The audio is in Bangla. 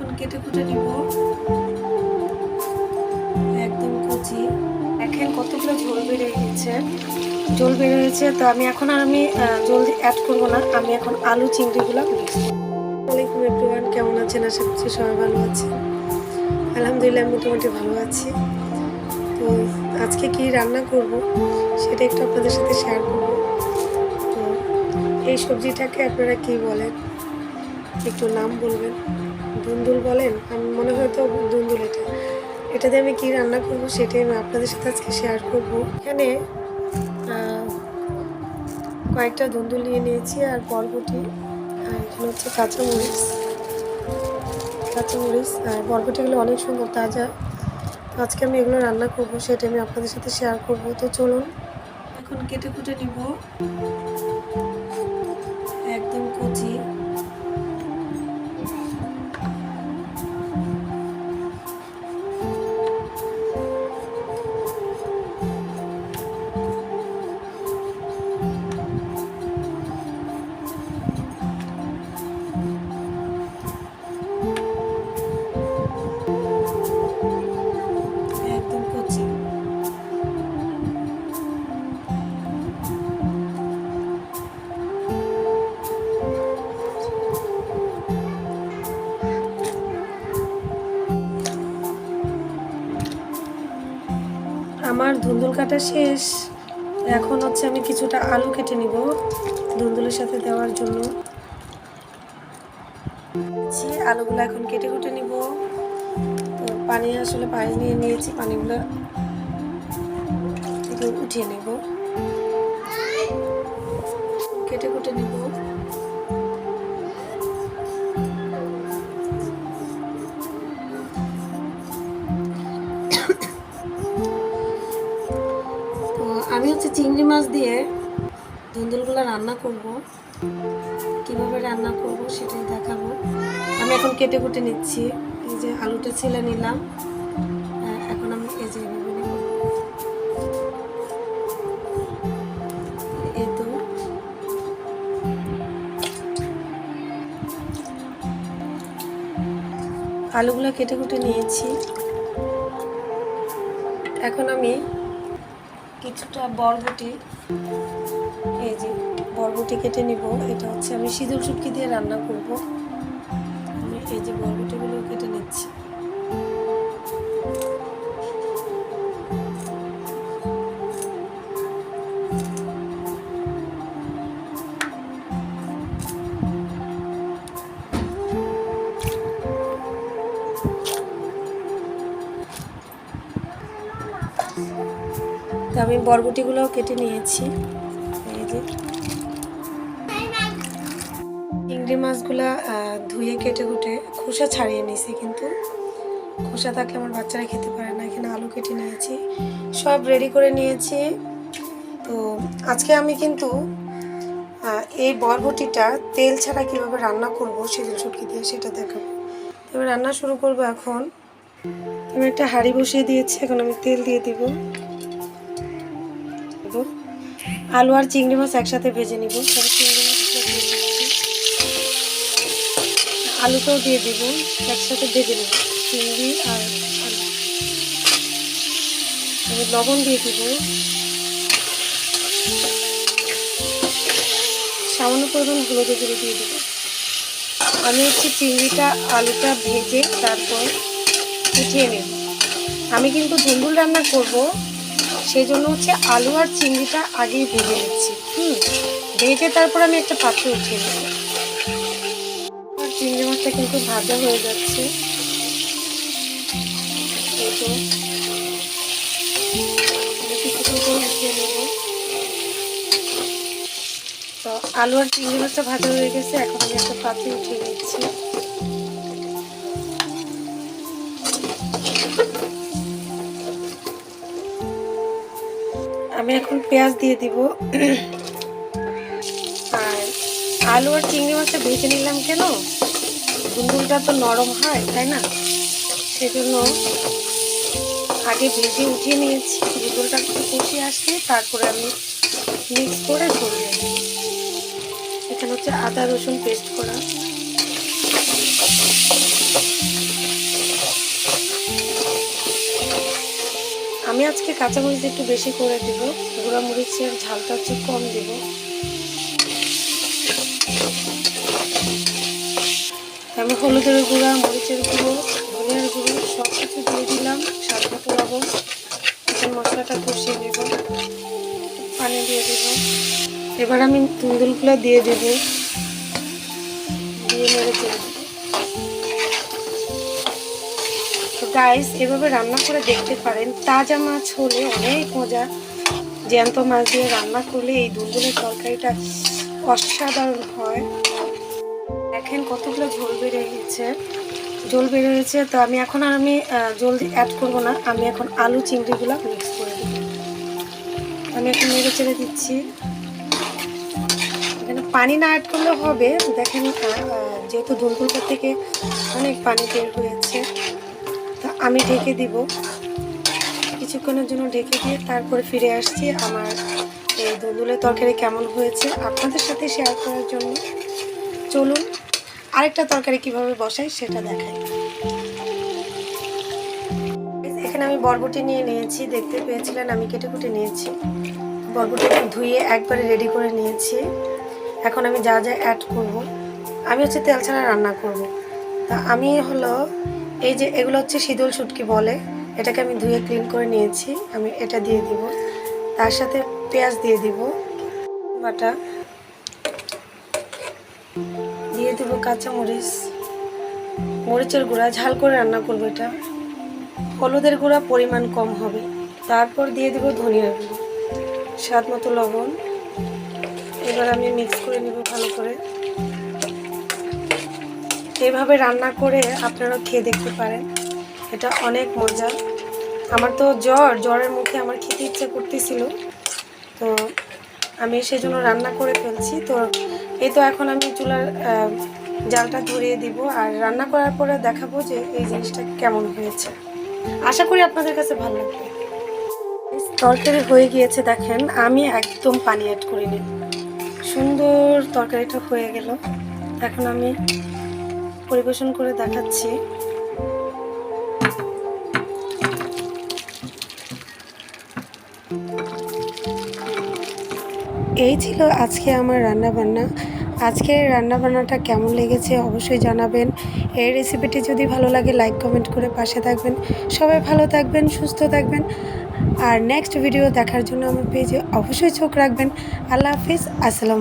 এখন কেটে কুটে নিব। একদম কুচি। দেখেন কতগুলো ঝোল বেড়ে গেছে ঝোল বেড়ে গেছে তো আমি এখন আর আমি আহ, জল অ্যাড করব না। আমি এখন আলু চিংড়িগুলো ওয়ালাইকুম এভরিওয়ান কেমন আছেন? আশা করছি সবাই ভালো আছেন। আলহামদুলিল্লাহ মোটামুটি ভালো আছি। তো আজকে কি রান্না করব সেটা একটু আপনাদের সাথে শেয়ার করব। তো এই সবজিটাকে আপনারা কি বলেন? একটু নাম বলবেন। দুন্দুল বলেন আমি মনে হয় তো দুন্দুল এটা। এটাতে আমি কি রান্না করব সেটাই আমি আপনাদের সাথে আজকে শেয়ার করব। এখানে কয়েকটা দুন্দুল নিয়ে নিয়েছি আর বরবটি এখানে হচ্ছে কাঁচামরিচ। কাঁচামরিচ আর বরবটিগুলো অনেক সুন্দর, তাজা। আজকে আমি এগুলো রান্না করব সেটা আমি আপনাদের সাথে শেয়ার করব। তো চলুন, এখন কেটে কুটে নিব। আমার ধুন্দুল কাটা শেষ। এখন হচ্ছে আমি কিছুটা আলু কেটে নিব ধুন্দুলের সাথে দেওয়ার জন্য। আলুগুলো এখন কেটে কুটে নিব। পানি আসলে পানি নিয়ে নিয়েছি, পানিগুলো উঠিয়ে নেব। কেটে কুটে নেব। চিংড়ি মাছ দিয়ে ধুন্দুলগুলো রান্না করব। কীভাবে রান্না করব সেটাই দেখাবো। আমি এখন কেটে কুটে নিচ্ছি। এই যে আলুটা ছিলে নিলাম। আহ, এখন আমি এই যে আলুগুলো কেটে কুটে নিয়েছি। এখন আমি কিছুটা বরবটি। এই যে, বরবটি কেটে নিব। এটা হচ্ছে আমি সিঁদুর চুটকি দিয়ে রান্না করব। আমি এই যে বরবটিগুলো কেটে নিচ্ছি। আমি বরবটিগুলোও কেটে নিয়েছি। চিংড়ি মাছগুলা ধুয়ে কেটে কুটে খোসা ছাড়িয়ে নিয়েছি কিন্তু খোসা থাকলে আমার বাচ্চারা খেতে পারে না। এখানে আলু কেটে নিয়েছি, সব রেডি করে নিয়েছি। তো আজকে আমি কিন্তু এই বরবটিটা তেল ছাড়া কীভাবে রান্না করব সেদিন শুটকি দিয়ে সেটা দেখাবো। এবার রান্না শুরু করব এখন। আমি একটা হাঁড়ি বসিয়ে দিয়েছি, এখন আমি তেল দিয়ে দিব। আলু আর চিংড়ি মাছ একসাথে ভেজে নিব। চিংড়ি দিচ্ছি আলুটাও দিয়ে দিব, একসাথে ভেজে নেব। চিংড়ি আর আলু। লবণ দিয়ে দিব। সামান্য পরিমাণ হলুদ গুঁড়ো দিয়ে দিব। আমি হচ্ছে চিংড়িটা, আলুটা ভেজে তারপর উঠিয়ে নেব। আমি কিন্তু ধুন্দুল রান্না করব সেই জন্য হচ্ছে আলু আর চিংড়িটা আগেই ভেজে নিচ্ছি, হুম? ভেজে তারপর আমি একটা পাত্রে উঠিয়ে নেব। আর চিংড়ি মাছটা কিন্তু ভাজা হয়ে যাচ্ছে। তো। আলু আর চিংড়ি মাছটা ভাজা হয়ে গেছে, এখন আমি একটা পাত্রে উঠিয়ে নিচ্ছি। আমি এখন পেঁয়াজ দিয়ে দিব। আর আলু আর চিংড়ি মাছটা ভেজে নিলাম কেন? কুন্দুলটা তো নরম হয়, তাই না? সেজন্য আগে ভেজে উঠিয়ে নিয়েছি। কুন্দুলটা একটু কষিয়ে আসলে তারপরে আমি মিক্স করে ধরিয়ে দিই এখানে হচ্ছে আদা রসুন পেস্ট করা। আমি আজকে কাঁচামরিচ একটু বেশি করে দিব। গুঁড়া মরিচের ঝালটা হচ্ছে কম দিব। আমি হলুদের গুঁড়া, মরিচের গুঁড়ো, ধনিয়ার গুঁড়ো সব কিছু দিয়ে দিলাম। স্বাদ মতো এখন মশলাটা কষিয়ে নেব। পানি দিয়ে দেব। এবার আমি তুন্দুলগুলো দিয়ে দেব। দিয়ে চেড়ে দেবো গাইস এভাবে রান্না করে দেখতে পারেন। তাজা মাছ হলে অনেক মজা। জ্যান্ত মাছ দিয়ে রান্না করলে এই দুলদুলের তরকারিটা অসাধারণ হয়। দেখেন কতগুলো ঝোল বেড়ে গেছে। বেড়ে গেছে, তো আমি এখন আর আমি জল অ্যাড করব না। আমি এখন আলু চিংড়িগুলো মিক্স করে দেব। আমি এখন নেড়ে চেড়ে দিচ্ছি। এখানে পানি না অ্যাড করলে হবে। দেখেন যেহেতু দুলদুলটা থেকে অনেক পানি বের হয়েছে। আমি ঢেকে দিব। কিছুক্ষণের জন্য ঢেকে দিয়ে তারপরে ফিরে আসছি আমার এই দুলদুলের তরকারি কেমন হয়েছে আপনাদের সাথে শেয়ার করার জন্য। চলুন, আরেকটা তরকারি কীভাবে বসাই সেটা দেখাই। এখানে আমি বরবটি নিয়ে নিয়েছি, দেখতে পেয়েছিলেন আমি কেটে কুটে নিয়েছি। বরবটি ধুয়ে একবারে রেডি করে নিয়েছি। এখন আমি যা যা অ্যাড করব, আমি হচ্ছে তেল ছাড়া রান্না করব। তা আমি হলো এই যে এগুলো হচ্ছে শীতল শুটকি বলে। এটাকে আমি ধুয়ে ক্লিন করে নিয়েছি। আমি এটা দিয়ে দিব। তার সাথে পেঁয়াজ দিয়ে দিব। বাটা। দিয়ে দেবো কাঁচা মরিচ মরিচের গুঁড়া। ঝাল করে রান্না করব এটা। হলুদের গুঁড়া পরিমাণ কম হবে। তারপর দিয়ে দেবো ধনিয়ার গুঁড়ো। স্বাদ মতো লবণ। এবার আমি মিক্স করে নেব ভালো করে। এইভাবে রান্না করে আপনারা খেয়ে দেখতে পারেন। এটা অনেক মজা। আমার তো জ্বর, জ্বরের মুখে আমার খেতে ইচ্ছে করতেছিল। তো আমি সেজন্য রান্না করে ফেলছি। তো এই তো এখন আমি চুলার জালটা ধরিয়ে দিব। আর রান্না করার পরে দেখাবো যে এই জিনিসটা কেমন হয়েছে। আশা করি আপনাদের কাছে ভালো লাগবে। তরকারি হয়ে গিয়েছে, দেখেন। আমি একদম পানি অ্যাড করিনি। সুন্দর তরকারিটা হয়ে গেল। এখন আমি পরিবেশন করে দেখাচ্ছি। এই ছিল আজকে আমার রান্না বান্না আজকের রান্না বান্নাটা কেমন লেগেছে অবশ্যই জানাবেন। এই রেসিপিটি যদি ভালো লাগে লাইক কমেন্ট করে পাশে থাকবেন। সবাই ভালো থাকবেন, সুস্থ থাকবেন। আর নেক্সট ভিডিও দেখার জন্য আমার পেজে অবশ্যই চোখ রাখবেন। আল্লাহ হাফিজ, আসসালাম